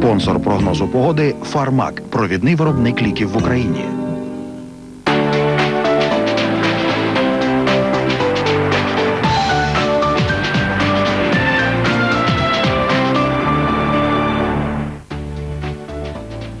Спонсор прогнозу погоди Фармак, провідний виробник ліків в Україні.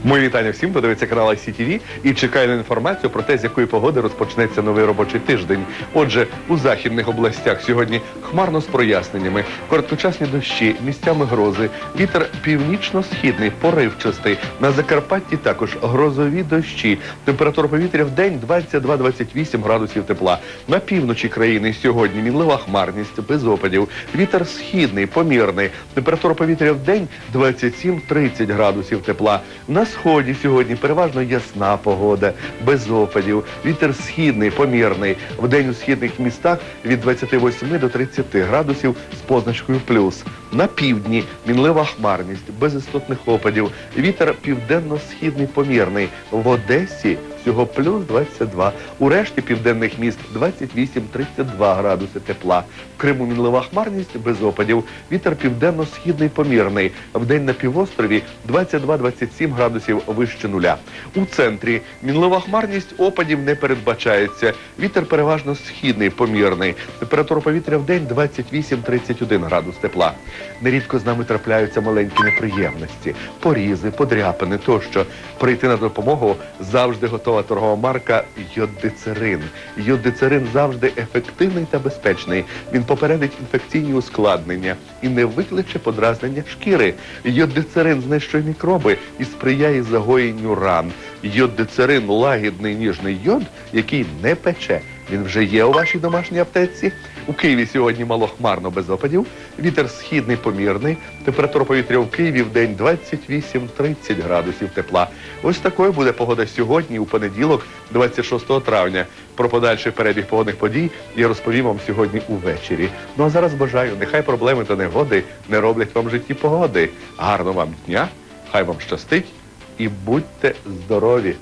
Мої вітання всім, хто дивиться канал ICTV і чекає на інформацію про те, з якої погоди розпочнеться новий робочий тиждень. Отже, у західних областях сьогодні хмарно з проясненнями, короткочасні дощі, місцями грози, вітер північно-східний, поривчастий. На Закарпатті також грозові дощі. Температура повітря в день 22-28 градусів тепла. На півночі країни сьогодні мінлива хмарність без опадів. Вітер східний, помірний. Температура повітря в день 27-30 градусів тепла. На сході сьогодні переважно ясна погода, без опадів. Вітер східний, помірний. В день у східних містах від 28 до 30 градусів з позначкою плюс. На півдні мінлива хмарність, без істотних опадів. Вітер південно-східний помірний. В Одесі всього плюс 22. У решті південних міст 28-32 градуси тепла. В Криму мінлива хмарність без опадів. Вітер південно-східний помірний. В день на півострові 22-27 градусів вище нуля. У центрі мінлива хмарність опадів не передбачається. Вітер переважно східний помірний. Температура повітря в день 28-31 градус тепла. Нерідко з нами трапляються маленькі неприємності, порізи, подряпини тощо. Прийти на допомогу завжди готова торгова марка Йоддицерин. Йоддицерин завжди ефективний та безпечний. Він попередить інфекційні ускладнення і не викличе подразнення шкіри. Йоддицерин знищує мікроби і сприяє загоєнню ран. Йоддицерин лагідний ніжний йод, який не пече. Він вже є у вашій домашній аптеці. У Києві сьогодні малохмарно без опадів. Вітер східний помірний. Температура повітря в Києві в день 28-30 градусів тепла. Ось такою буде погода сьогодні, у понеділок, 26 травня. Про подальший перебіг погодних подій я розповім вам сьогодні увечері. Ну а зараз бажаю, нехай проблеми та негоди не роблять вам в житті погоди. Гарного вам дня, хай вам щастить і будьте здорові!